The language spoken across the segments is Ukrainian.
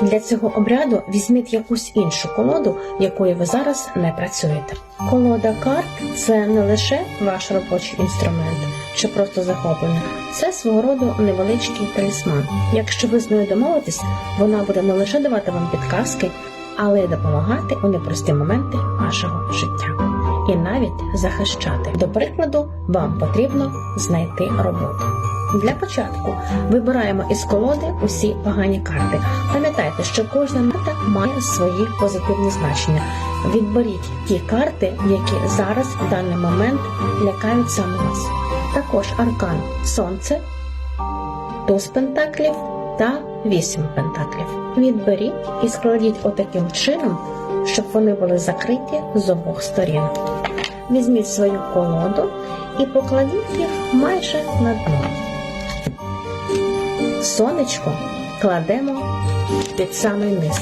Для цього обряду візьміть якусь іншу колоду, якою ви зараз не працюєте. Колода карт це не лише ваш робочий інструмент чи просто захоплення, це свого роду невеличкий талісман. Якщо ви з нею домовитесь, вона буде не лише давати вам підказки, але й допомагати у непрості моменти вашого життя. І навіть захищати. До прикладу, вам потрібно знайти роботу. Для початку вибираємо із колоди усі погані карти. Пам'ятайте, що кожна карта має свої позитивні значення. Відберіть ті карти, які зараз в даний момент лякають саме вас. Також аркан Сонце, туз пентаклів та вісім пентаклів. Відберіть і складіть отаким чином, щоб вони були закриті з обох сторін. Візьміть свою колоду і покладіть їх майже на дно. Сонечко кладемо під самий низ.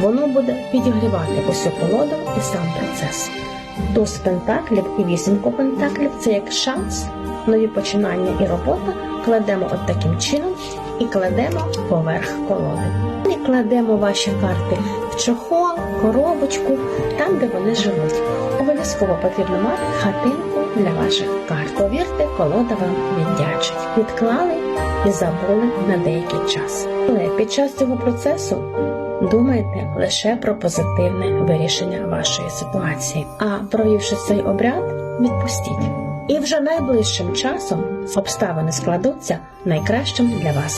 Воно буде підігрівати усю колоду і сам процес. Туз пентаклів і вісімку пентаклів це як шанс, нові починання і робота. Кладемо от таким чином і кладемо поверх колоди. І кладемо ваші карти в чохол, коробочку, там, де вони живуть. Обов'язково потрібно мати хатинку для ваших карт. Повірте, колода вам віддячить. Відклали і забули на деякий час. Але під час цього процесу думайте лише про позитивне вирішення вашої ситуації. А провівши цей обряд, відпустіть. І вже найближчим часом обставини складуться найкращим для вас